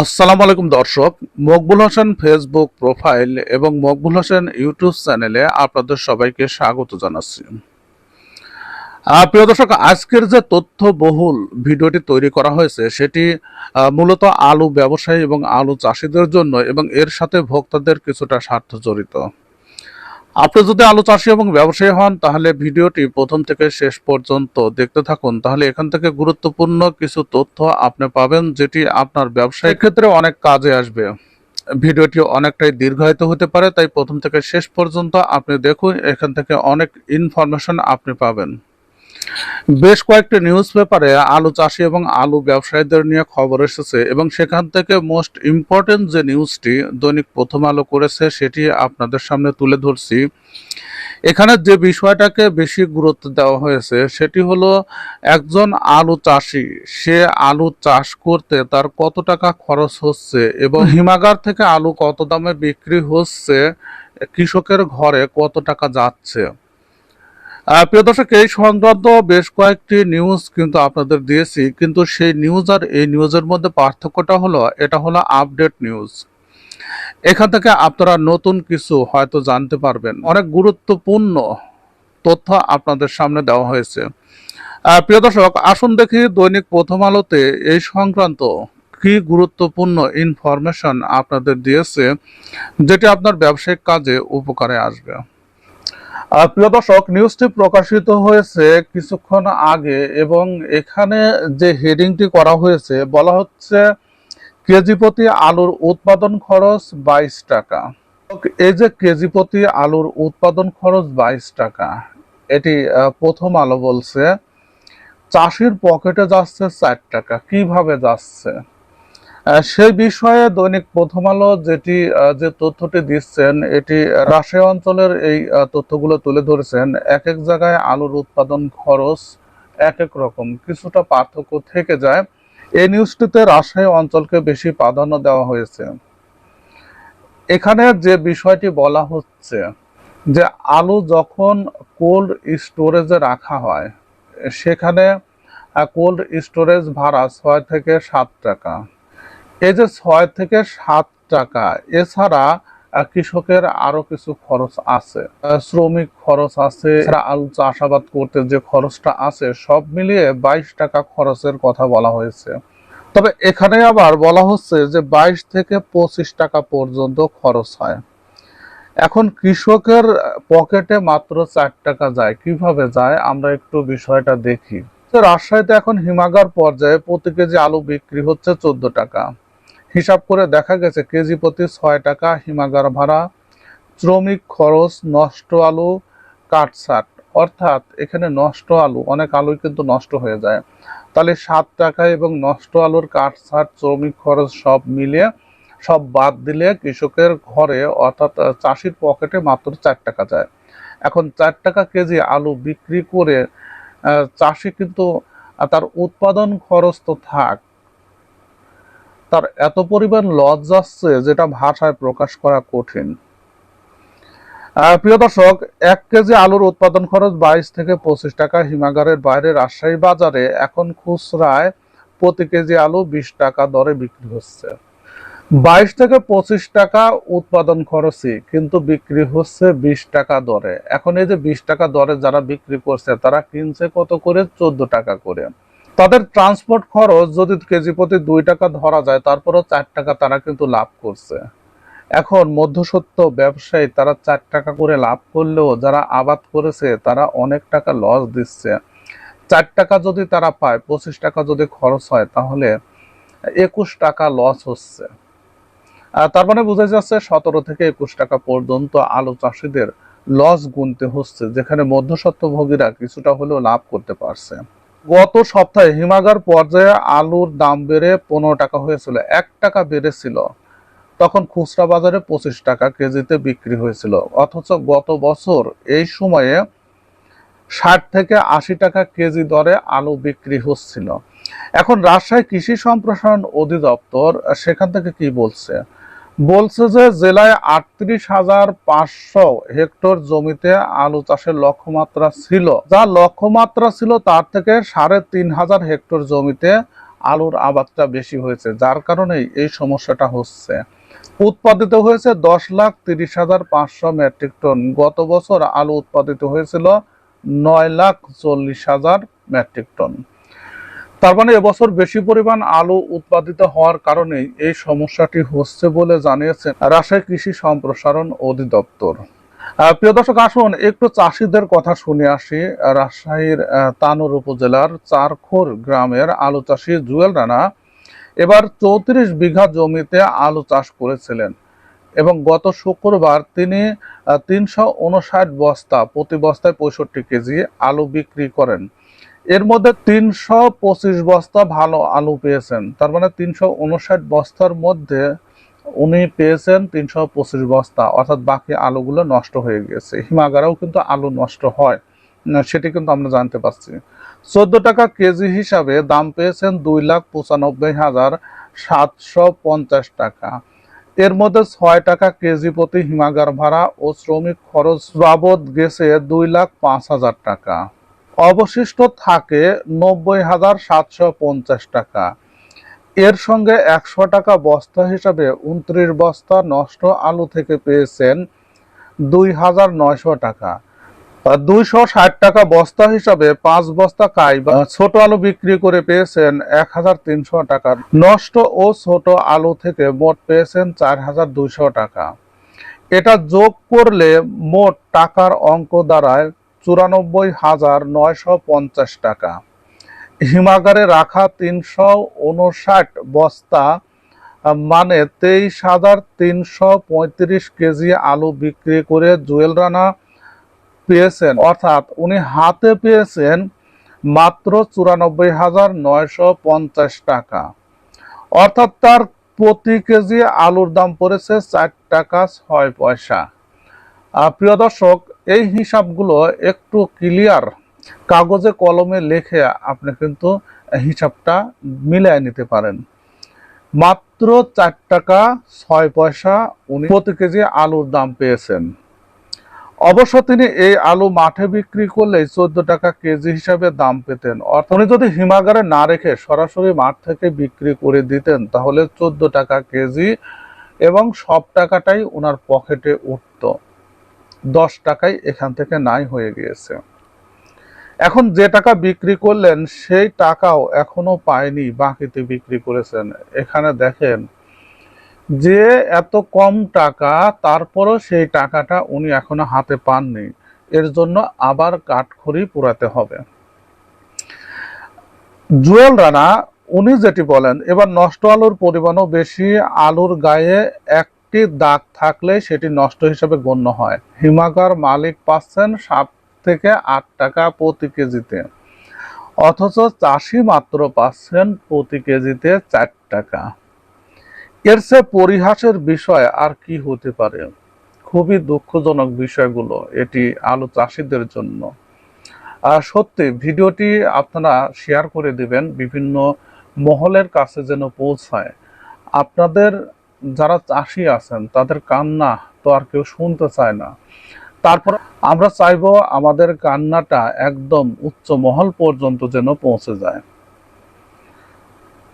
আসসালামু আলাইকুম দর্শক, মকবুল হোসেন ফেসবুক প্রোফাইল এবং মকবুল হোসেন ইউটিউব চ্যানেলে আপনাদের সবাইকে স্বাগত জানাচ্ছি। প্রিয় দর্শক, আজকের যে তথ্য বহুল ভিডিওটি তৈরি করা হয়েছে, সেটি মূলত আলু ব্যবসায়ী এবং আলু চাষিদের জন্য এবং এর সাথে ভোক্তাদের কিছুটা স্বার্থ জড়িত। আপনি যদি আলু চাষি এবং ব্যবসায়ী হন, তাহলে ভিডিওটি প্রথম থেকে শেষ পর্যন্ত দেখতে থাকুন। তাহলে এখান থেকে গুরুত্বপূর্ণ কিছু তথ্য আপনি পাবেন, যেটি আপনার ব্যবসায়িক ক্ষেত্রে অনেক কাজে আসবে। ভিডিওটি অনেকটাই দীর্ঘায়িত হতে পারে, তাই প্রথম থেকে শেষ পর্যন্ত আপনি দেখুন, এখান থেকে অনেক ইনফরমেশন আপনি পাবেন। বেশ কয়েকটি নিউজ পেপারে আলু চাষি এবং আলু ব্যবসায়ীদের নিয়ে খবর এসেছে এবং সেখান থেকে মোস্ট ইম্পর্টেন্ট যে নিউজটি দৈনিক প্রথম আলো করেছে সেটি আপনাদের সামনে তুলে ধরছি। এখানে যে বিষয়টাকে বেশি গুরুত্ব দেওয়া হয়েছে সেটি হলো একজন আলু চাষি সে আলু চাষ করতে তার কত টাকা খরচ হচ্ছে এবং হিমাগার থেকে আলু কত দামে বিক্রি হচ্ছে কৃষকের ঘরে কত টাকা যাচ্ছে? প্রিয় দর্শক, এই সংক্রান্ত বেশ কয়েকটি নিউজ কিন্তু আপনাদের দিয়েছি, কিন্তু সেই নিউজ আর এই নিউজের মধ্যে পার্থক্যটা হলো, এটা হলো আপডেট নিউজ এখান থেকে আপনারা নতুন কিছু হয়তো জানতে পারবেন। অনেক গুরুত্বপূর্ণ তথ্য আপনাদের সামনে দেওয়া হয়েছে। প্রিয় দর্শক, আসুন দেখি দৈনিক প্রথম আলোতে এই সংক্রান্ত কি গুরুত্বপূর্ণ ইনফরমেশন আপনাদের দিয়েছে, যেটি আপনার ব্যবসায়িক কাজে উপকারে আসবে। প্রিয় দর্শক নিউজটি প্রকাশিত হয়েছে কিছুক্ষণ আগে এবং এখানে যে হেডিংটি করা হয়েছে, বলা হচ্ছে কেজি প্রতি আলুর উৎপাদন খরচ বাইশ টাকা। এই যে কেজি প্রতি আলুর উৎপাদন খরচ বাইশ টাকা, এটি প্রথম আলো বলছে, চাষির পকেটে যাচ্ছে চার টাকা। কীভাবে যাচ্ছে? সেই বিষয়ে দৈনিক প্রথম আলো যেটি যে তথ্যটি দিচ্ছেন, এটি রাজশাহী অঞ্চলের এই তথ্যগুলো তুলে ধরেছেন। এক এক জায়গায় আলুর উৎপাদন খরচ এক এক রকম। কিছুটা পার্থক্য থেকে যায়। এই নিউজটিতে রাজশাহী অঞ্চলকে বেশি প্রাধান্য দেওয়া হয়েছে। এখানে যে বিষয়টি বলা হচ্ছে যে আলু যখন কোল্ড স্টোরেজে রাখা হয়, সেখানে কোল্ড স্টোরেজ ভাড়া ছয় থেকে সাত টাকা। এই যে ছয় থেকে সাত টাকা, এছাড়া কৃষকের আরও কিছু খরচ আছে। শ্রমিক খরচ আছে আলু চাষাবাদ করতে যে খরচটা আছে, সব মিলিয়ে বাইশ টাকা খরচের কথা বলা হয়েছে। তবে এখানে আবার বলা হচ্ছে যে বাইশ থেকে পঁচিশ টাকা পর্যন্ত খরচ হয়। এখন কৃষকের পকেটে মাত্র চার টাকা যায়। কীভাবে যায়? আমরা একটু বিষয়টা দেখি। রাজশাহীতে এখন হিমাগার পর্যায়ে প্রতি কেজি আলু বিক্রি হচ্ছে চোদ্দ টাকা। হিসাব করে দেখা গেছে, কেজি প্রতি ছয় টাকা হিমাগার ভাড়া, শ্রমিক খরচ, নষ্ট আলু, কাটছাট। অর্থাৎ এখানে নষ্ট আলু, অনেক আলুই কিন্তু নষ্ট হয়ে যায়। তাহলে সাত টাকা এবং নষ্ট আলুর কাটছাট, শ্রমিক খরচ সব মিলিয়ে, সব বাদ দিলে কৃষকের ঘরে অর্থাৎ চাষির পকেটে মাত্র চার টাকা যায়। এখন চার টাকা কেজি আলু বিক্রি করে চাষি কিন্তু তার উৎপাদন খরচ তো থাক তার এত পরিমাণ লস যাচ্ছে যেটা ভাষায় প্রকাশ করা কঠিন। প্রিয় দর্শক, এক কেজি আলুর উৎপাদন খরচ বাইশ থেকে পঁচিশ টাকা। হিমাগারের বাইরে রাজশাহী বাজারে এখন খুচরায় প্রতি কেজি আলু বিশ টাকা দরে বিক্রি হচ্ছে। বাইশ থেকে পঁচিশ টাকা উৎপাদন খরচই কিন্তু বিক্রি হচ্ছে বিশ টাকা দরে। এখন এই যে বিশ টাকা দরে যারা বিক্রি করছে, তারা কিনছে কত করে? চোদ্দ টাকা করে। তাদের ট্রান্সপোর্ট খরচ যদি কেজি প্রতি দুই টাকা ধরা যায়, তারপরও চার টাকা তারা কিন্তু লাভ করছে। এখন মধ্যসত্ত্ব ব্যবসায়ী তারা চার টাকা করে লাভ করলেও যারা আবাদ করেছে, তারা অনেক টাকা লস দিচ্ছে। চার টাকা যদি তারা পায়, পঁচিশ টাকা যদি খরচ হয়, তাহলে একুশ টাকা লস হচ্ছে। তার মানে বোঝা যাচ্ছে সতেরো থেকে একুশ টাকা পর্যন্ত আলু চাষিদের লস গুনতে হচ্ছে, যেখানে মধ্যস্বত্বভোগীরা কিছুটা হলেও লাভ করতে পারছে। গত সপ্তাহে হিমাগার পর্যায়ে আলুর দাম বেড়ে পনেরো টাকা হয়েছিল, এক টাকা বেড়েছিল। তখন খুচরা বাজারে পঁচিশ টাকা কেজিতে বিক্রি হয়েছিল। অথচ গত বছর এই সময়ে ষাট থেকে আশি টাকা কেজি দরে আলু বিক্রি হচ্ছিল। এখন রাজশাহী কৃষি সম্প্রসারণ অধিদপ্তর সেখান থেকে কি বলছে? বলছে যে জেলায় আটত্রিশ হাজার পাঁচশো হেক্টর জমিতে আলু চাষের লক্ষ্যমাত্রা ছিল। যা লক্ষ্যমাত্রা ছিল তার থেকে সাড়ে তিন হাজার হেক্টর জমিতে আলুর আবাদটা বেশি হয়েছে, যার কারণেই এই সমস্যাটা হচ্ছে। উৎপাদিত হয়েছে দশ লাখ তিরিশ হাজার পাঁচশো মেট্রিক টন। গত বছর আলু উৎপাদিত হয়েছিল নয় লাখ চল্লিশ হাজার মেট্রিক টন। তার মানে এবছর বেশি পরিমাণ আলু উৎপাদিত হওয়ার কারণেই এই সমস্যাটি হচ্ছে বলে জানিয়েছেন রাজশাহী কৃষি সম্প্রসারণ অধিদপ্তর। প্রিয় দর্শক, আসুন একটু চাষিদের কথা শুনে আসি। রাজশাহীর তানোর উপজেলার চারখোর গ্রামের আলু চাষি জুয়েল রানা এবার চৌত্রিশ বিঘা জমিতে আলু চাষ করেছিলেন এবং গত শুক্রবার তিনি তিনশো উনষাট বস্তা প্রতি বস্তায় পঁয়ষট্টি কেজি আলু বিক্রি করেন। এর মধ্যে তিনশো পঁচিশ বস্তা ভালো আলু পেয়েছেন। তার মানে তিনশো উনষাট বস্তার মধ্যে উনি পেয়েছেন তিনশো পঁচিশ বস্তা। অর্থাৎ বাকি আলুগুলো নষ্ট হয়ে গেছে। হিমাগারেও কিন্তু আলু নষ্ট হয়। সেটি কিন্তু আমরা জানতে পারছি। চোদ্দ টাকা কেজি হিসাবে দাম পেয়েছেন দুই লাখ পঁচানব্বই হাজার সাতশো পঞ্চাশ টাকা। এর মধ্যে ছয় টাকা কেজি প্রতি হিমাগার ভাড়া ও শ্রমিক খরচ বাবদ গেছে দুই লাখ পাঁচ হাজার টাকা। অবশিষ্ট থাকে নব্বই হাজার সাতশো পঞ্চাশ টাকা। এর সঙ্গে একশো টাকা বস্তা হিসাবে উনত্রিশ বস্তা নষ্ট আলু থেকে পেয়েছেন দুই হাজার নয়শো টাকা। দুইশো ষাট টাকা বস্তা হিসাবে পাঁচ বস্তা কাই ছোট আলু বিক্রি করে পেয়েছেন এক হাজার তিনশো টাকা। নষ্ট ও ছোট আলু থেকে মোট পেয়েছেন চার হাজার দুইশো টাকা। এটা যোগ করলে মোট টাকার অঙ্ক দাঁড়ায় চুরানব্বই হাজার নয়শো পঞ্চাশ টাকা। হিমাগারে রাখা তিনশো উনষাট বস্তা মানে তেইশ হাজার তিনশো পঁয়ত্রিশ কেজি আলু বিক্রি করে জুয়েল রানা পেয়েছেন। অর্থাৎ উনি হাতে পেয়েছেন মাত্র চুরানব্বই হাজার নয়শো পঞ্চাশ টাকা। অর্থাৎ তার প্রতি কেজি আলুর দাম পড়েছে চার টাকা ছয় পয়সা। প্রিয় দর্শক এই হিসাবগুলো একটু ক্লিয়ার কাগজে, কলমে লিখে আপনি কিন্তু হিসাবটা মিলিয়ে নিতে পারেন। মাত্র চার টাকা ছয় পয়সা উনি প্রতি কেজি আলুর দাম পেয়েছেন। অবশ্য তিনি এই আলু মাঠে বিক্রি করলে চোদ্দ টাকা কেজি হিসাবে দাম পেতেন। অর্থাৎ উনি যদি হিমাগারে না রেখে সরাসরি মাঠ থেকে বিক্রি করে দিতেন, তাহলে চোদ্দ টাকা কেজি এবং সব টাকাটাই ওনার পকেটে উঠত। দশ টাকাই এখান থেকে নাই হয়ে গিয়েছে। এখন যে টাকা বিক্রি করলেন, সেই টাকাও এখনও পায়নি, বাকিতে বিক্রি করেছেন। এখানে দেখেন, যে এত কম টাকা, তারপরও সেই টাকাটা উনি এখনও হাতে পাননি। এর জন্য আবার কাঠখড়ি পোড়াতে হবে। জুয়েল রানা, উনি যেটি বলেন, এবার নষ্ট আলুর পরিমাণও বেশি, আলুর গায়ে একটি দাগ থাকলে সেটি নষ্ট হিসেবে গণ্য হয়। হিমাগার মালিক পাচ্ছেন সাত থেকে আট টাকা প্রতি কেজিতে। অথচ চাষি মাত্র পাচ্ছেন প্রতি কেজিতে চার টাকা। এর চেয়ে পরিহাসের বিষয় আর কি হতে পারে? খুবই দুঃখজনক বিষয়গুলো এটি আলু চাষিদের জন্য। আর সত্যি, ভিডিওটি আপনারা শেয়ার করে দিবেন বিভিন্ন মহলের কাছে যেন পৌঁছায়। আপনাদের যারা চাষি আছেন, তাদের কান্না তো আর কেউ শুনতে চায় না। তারপর আমরা চাইব আমাদের কান্নাটা একদম উচ্চ মহল পর্যন্ত যেন পৌঁছে যায়।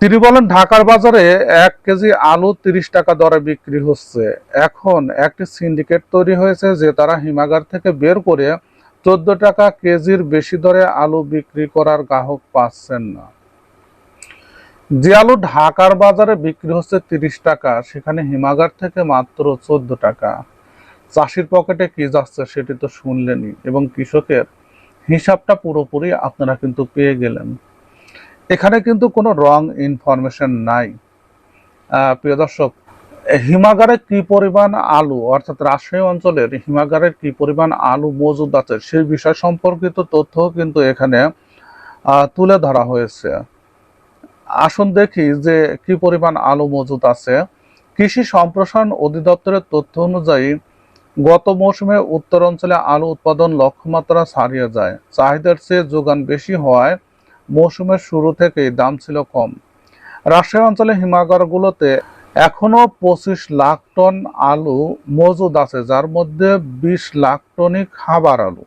তিনি বলেন, ঢাকার বাজারে এক কেজি আলু তিরিশ টাকা দরে বিক্রি হচ্ছে। এখন একটি সিন্ডিকেট তৈরি হয়েছে যে তারা হিমাগার থেকে বের করে চোদ্দ টাকা কেজির বেশি দরে আলু বিক্রি করার গ্রাহক পাচ্ছেন না। যে আলু ঢাকার বাজারে বিক্রি হচ্ছে তিরিশ টাকা, সেখানে হিমাগার থেকে মাত্র চোদ্দ টাকা। চাষির পকেটে কি যাচ্ছে সেটি তো শুনলেনি এবং কৃষকের হিসাবটা পুরোপুরি আপনারা কিন্তু পেয়ে গেলেন। এখানে কিন্তু কোনো রং ইনফরমেশন নাই। প্রিয় দর্শক, হিমাগারে কি পরিমাণ আলু, অর্থাৎ রাজশাহী অঞ্চলের হিমাগারের কি পরিমাণ আলু মজুদ আছে, সেই বিষয় সম্পর্কিত তথ্য কিন্তু এখানে তুলে ধরা হয়েছে। আসুন দেখি যে কি পরিমাণ আলু মজুদ আছে। কৃষি সম্প্রসারণ অধিদপ্তরের তথ্য অনুযায়ী, গত মৌসুমে উত্তর অঞ্চলে আলু উৎপাদন লক্ষ্যমাত্রা ছাড়িয়ে যায়। চাহিদার চেয়ে যোগান বেশি হওয়ায় মৌসুমের শুরু থেকেই দাম ছিল কম। রাজশাহী অঞ্চলে হিমাগারগুলোতে এখনও পঁচিশ লাখ টন আলু মজুদ আছে, যার মধ্যে বিশ লাখ টনই খাবার আলু।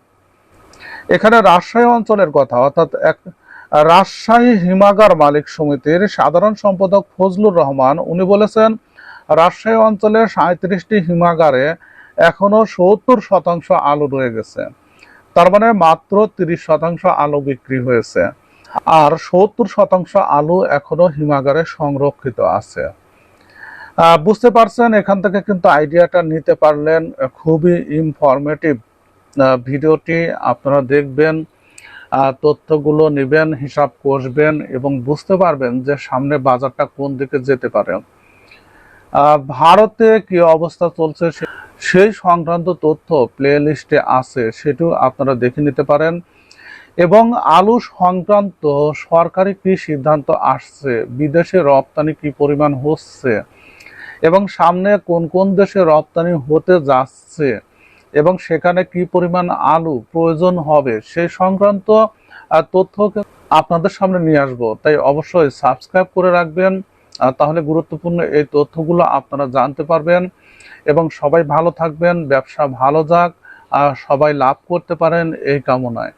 এখানে রাজশাহী অঞ্চলের কথা, অর্থাৎ এক রাজশাহী হিমাগার মালিক সমিতির সাধারণ সম্পাদক ফজলুর রহমান, উনি বলেছেন, রাজশাহী অঞ্চলের সাঁত্রিশটি হিমাগারে এখনও সত্তর শতাংশ আলু রয়ে গেছে। তার মানে মাত্র তিরিশ শতাংশ আলু বিক্রি হয়েছে। আর সত্তর শতাংশ আলু এখনও হিমাগারে সংরক্ষিত আছে। বুঝতে পারছেন, এখান থেকে কিন্তু আইডিয়াটা নিতে পারলেন। খুবই ইনফরমেটিভ ভিডিওটি আপনারা দেখবেন। তথ্যগুলো নেবেন, হিসাব কষবেন এবং বুঝতে পারবেন যে সামনে বাজারটা কোন দিকে যেতে পারে। ভারতে কি অবস্থা চলছে সেই সংক্রান্ত তথ্য প্লে লিস্টে আছে, সেটিও আপনারা দেখে নিতে পারেন। এবং আলু সংক্রান্ত সরকারি কি সিদ্ধান্ত আসছে? বিদেশে রপ্তানি কি পরিমাণ হচ্ছে? এবং সামনে কোন কোন দেশে রপ্তানি হতে যাচ্ছে? এবং সেখানে কি পরিমাণ আলু প্রয়োজন হবে সে সংক্রান্ত তথ্য আপনাদের সামনে নিয়ে আসব। তাই অবশ্যই সাবস্ক্রাইব করে রাখবেন তাহলে গুরুত্বপূর্ণ এই তথ্যগুলো আপনারা জানতে পারবেন। এবং সবাই ভালো থাকবেন, ব্যবসা ভালো যাক সবাই লাভ করতে পারেন এই কামনায়।